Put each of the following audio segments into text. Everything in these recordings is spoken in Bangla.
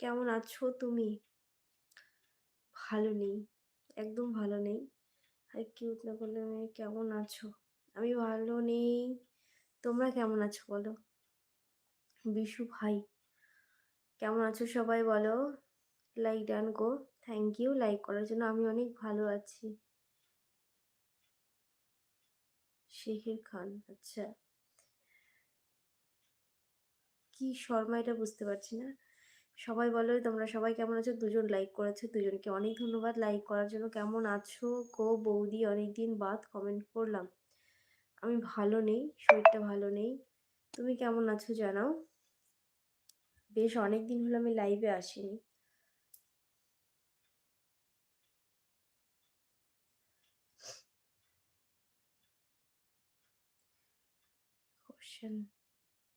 কেমন আছো তুমি? ভালো নেই। একদম ভালো নেই। আর কিউট না আমি কেমন আছো? আমি ভালো নেই। তোমরা কেমন আছো বলো? বিশু ভাই, কেমন আছো সবাই বলো? Like done go. Thank you like করার জন্য। আমি অনেক ভালো আছি। শেখের খান আচ্ছা। কি শর্মা এটা বুঝতে পারছি না। সবাই বলো, তোমরা সবাই কেমন আছো? দুজন লাইক করেছ, দুজনকে অনেক ধন্যবাদ লাইক করার জন্য। কেমন আছো গো বৌদি? অনেকদিন বাদ কমেন্ট করলাম। আমি ভালো নেই। শরীরটা ভালো নেই। তুমি কেমন আছো জানাও। বেশ অনেক দিন হলো আমি লাইভে আসিনি।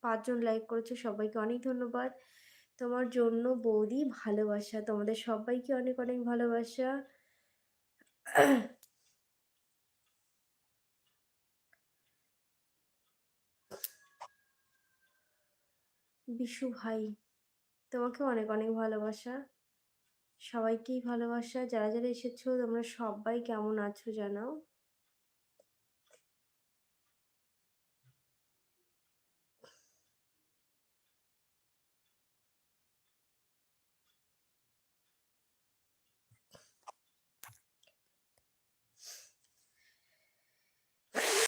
পাঁচজন লাইক করেছ, সবাইকে অনেক ধন্যবাদ। তোমার জন্য বৌদি ভালোবাসা, তোমাদের সবাইকে অনেক অনেক ভালোবাসা। বিশু ভাই তোমাকে অনেক অনেক ভালোবাসা। সবাইকেই ভালোবাসা। যারা যারা এসেছ, তোমরা সবাই কেমন আছো জানাও।